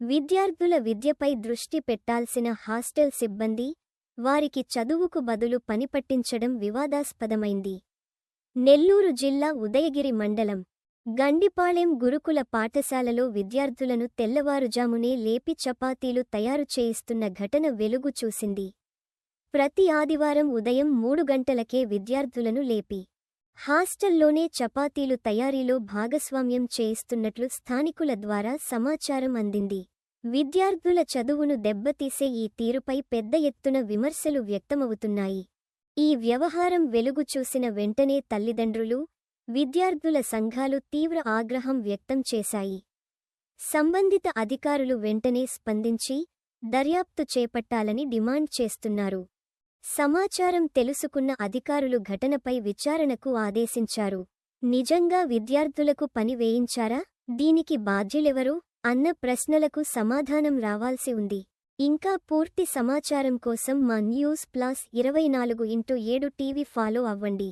విద్యార్థుల విద్యపై దృష్టి పెట్టాల్సిన హాస్టల్ సిబ్బంది వారికి చదువుకు బదులు పనిపట్టించడం వివాదాస్పదమైంది. నెల్లూరు జిల్లా ఉదయగిరి మండలం గండిపాళెం గురుకుల పాఠశాలలో విద్యార్థులను తెల్లవారుజామునే లేపి చపాతీలు తయారు చేయిస్తున్న ఘటన వెలుగు చూసింది. ప్రతి ఆదివారం ఉదయం మూడు గంటలకే విద్యార్థులను లేపి హాస్టల్లోనే చపాతీలు తయారీలో భాగస్వామ్యం చేయిస్తున్నట్లు స్థానికుల ద్వారా సమాచారం అందింది. విద్యార్థుల చదువును దెబ్బతీసే ఈ తీరుపై పెద్ద ఎత్తున విమర్శలు వ్యక్తమవుతున్నాయి. ఈ వ్యవహారం వెలుగు చూసిన వెంటనే తల్లిదండ్రులు విద్యార్థుల సంఘాలు తీవ్ర ఆగ్రహం వ్యక్తం చేశాయి. సంబంధిత అధికారులు వెంటనే స్పందించి దర్యాప్తు చేపట్టాలని డిమాండ్ చేస్తున్నారు. సమాచారం తెలుసుకున్న అధికారులు ఘటనపై విచారణకు ఆదేశించారు. నిజంగా విద్యార్థులకు పని వేయించారా? దీనికి బాధ్యులెవరు? అన్న ప్రశ్నలకు సమాధానం రావాల్సి ఉంది. ఇంకా పూర్తి సమాచారం కోసం మా న్యూస్ ప్లస్ ఇరవై నాలుగు ఇంటూ ఏడు టీవీ ఫాలో అవ్వండి.